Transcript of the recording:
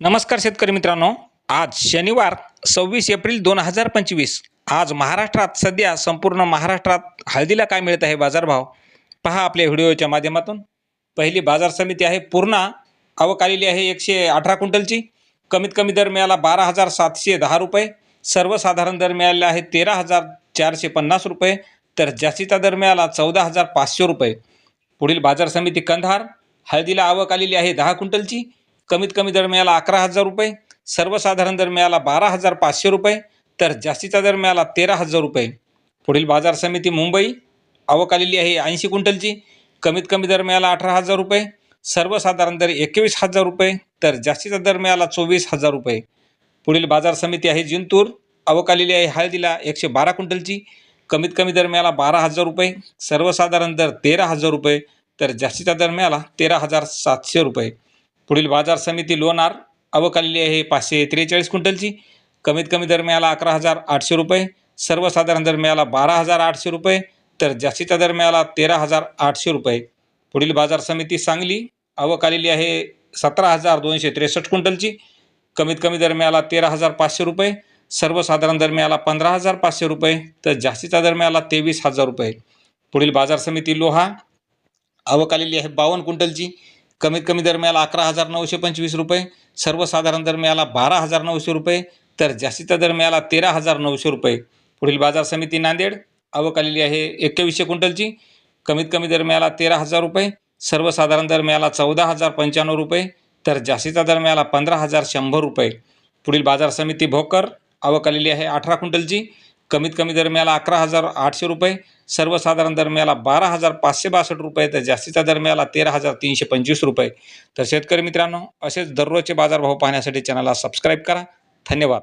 नमस्कार शेतकरी मित्रांनो. आज शनिवार सव्वीस एप्रिल दोन हजार पंचवीस. आज महाराष्ट्रात सध्या संपूर्ण महाराष्ट्रात हळदीला काय मिळत आहे बाजारभाव? पहा आपल्या व्हिडिओच्या माध्यमातून. पहिली बाजार समिती आहे पूर्णा. आवक आलेली आहे एकशे अठरा क्विंटलची. कमीत कमी दर मिळाला बारा हजार सातशे दहा रुपये. सर्वसाधारण दर मिळालेला आहे तेरा हजार चारशे पन्नास रुपये. तर जास्तीचा दर मिळाला चौदा हजार पाचशे रुपये. पुढील बाजार समिती कंधार. हळदीला आवक आलेली आहे दहा क्विंटलची. कमीत कमी दर मिळाला अकरा हजार रुपये सर्वसाधारण दर मिळाला बारा हजार पाचशे रुपये तर जास्तीचा दर मिळाला तेरा हजार रुपये. पुढील बाजार समिती मुंबई आवक आलेली आहे ऐंशी क्विंटलची कमीत कमी दर मिळाला अठरा हजार रुपये सर्वसाधारण दर एकवीस हजार रुपये तर जास्तीचा दर मिळाला चोवीस हजार रुपये. पुढील बाजार समिती आहे जिंतूर आवक आलेली आहे हळदीला एकशे बारा क्विंटलची कमीत कमी दर मिळाला बारा हजार रुपये सर्वसाधारण दर तेरा हजार रुपये तर जास्तीचा दर मिळाला तेरा हजार सातशे रुपये. पुढील बाजार समिती लोणार. अवकालेली आहे पाचशे त्रेचाळीस क्विंटलची. कमीत कमी दर मिळाला अकरा हजार आठशे रुपये. सर्वसाधारण दर मिळाला बारा हजार आठशे रुपये. तर जास्तीचा दर मिळाला तेरा हजार आठशे रुपये. पुढील बाजार समिती सांगली. आवक आलेली आहे सतरा हजार दोनशे त्रेसष्ट क्विंटलची. कमीत कमी दर मिळाला तेरा हजार पाचशे रुपये. सर्वसाधारण दर मिळाला पंधरा हजार पाचशे रुपये. तर जास्तीचा दर मिळाला तेवीस हजार रुपये. पुढील बाजार समिती लोहा. आवक आलेली आहे बावन्न क्विंटलची. कमीत कमी दरम्याला अकरा हजार नऊशे पंचवीस रुपये सर्वसाधारण दर मिळाला बारा हजार नऊशे रुपये तर जास्तीचा दरम्याला तेरा हजार नऊशे रुपये. पुढील बाजार समिती नांदेड आवक आलेली आहे एक्क्यावीसशे क्विंटलची. कमीत कमी दरम्याला तेरा हजार रुपये सर्वसाधारण दरम्याला चौदा हजार पंच्याण्णव रुपये तर जास्तीचा दरम्याला पंधरा हजार शंभर रुपये. पुढील बाजार समिती भोकर आवक आलेली आहे अठरा क्विंटलची. कमीत कमी दरम्याला अकरा हजार आठशे रुपये सर्वसाधारण दरम्याला बारा हजार पाचशे बासष्ट रुपये तर जास्तीचा दरम्याला तेरा हजार तीनशे पंचवीस रुपये. तर शेतकरी मित्रांनो असेच दररोजचे बाजारभाव पाहण्यासाठी चॅनलला सबस्क्राईब करा. धन्यवाद.